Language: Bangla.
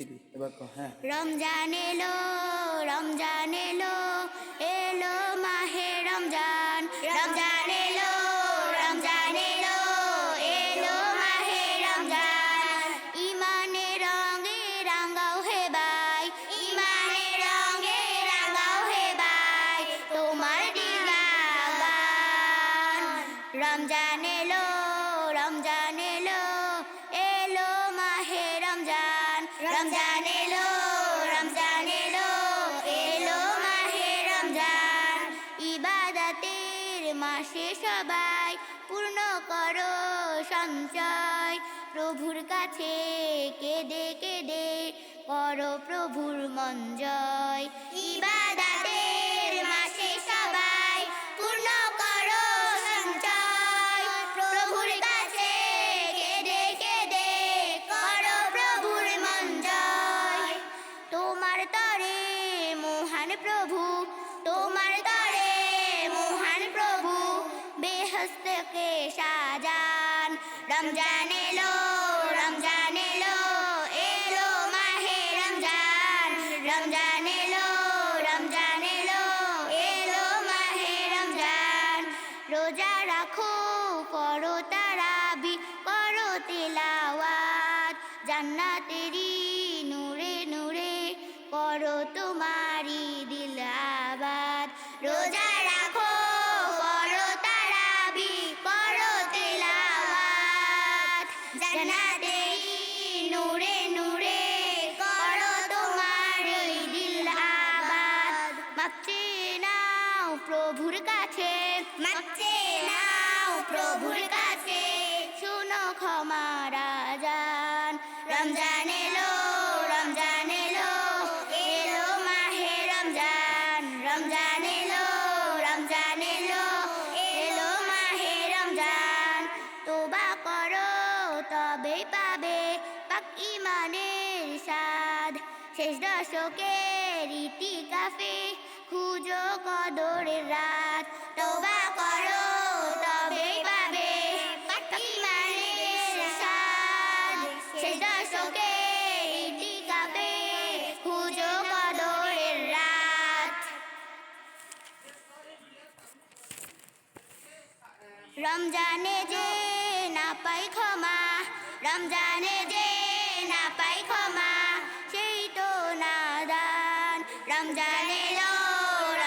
চিলি এবার হ্যাঁ। রমজান এলো রমজান এলো এলো মাহে রমজান। রমজান এলো রমজান এলো এলো মাহে রমজান। ইমানে রঙে রাঙ্গাও হে ভাই, ইমানে রঙে রাঙ্গাও হে ভাই, তোমার দিনাগান রমজান এলো, রমজান মাসে সবাই পূর্ণ করো সঞ্চয়। প্রভুর কাছে কেঁদে কেঁদে করো প্রভুর মঞ্জয় জয়। রমজান এলো রমজান এলো এলো মাহে রমজান। রমজান এলো রমজান এলো এলো মাহে রমজান। রোজা রাখো, করো তারাবি, করো তেলাওয়াত। জান্নাতেরি প্রভুর কাছে। মাপছে নাও প্রভুর কাছে। শুনো ক্ষমার আজান রমজান এলো রমজান এলো এলো মাহে রমজান। রমজান এলো রমজান এলো এলো মাহে রমজান। তোবা করো তবে পাবে পাক ইমানের স্বাদ। শেষ দশকের ইতিকাফে খুঁজো কদরের রাত। তোবা করো তবে পাবে ইমানের স্বাদ। শেষ দশকের ইতিকাফে খুঁজো কদরের রাত। রমজানে যে না পাই ক্ষমা, রমজানে যে না পাই ক্ষমা, সেই তো নাদান। রমজানে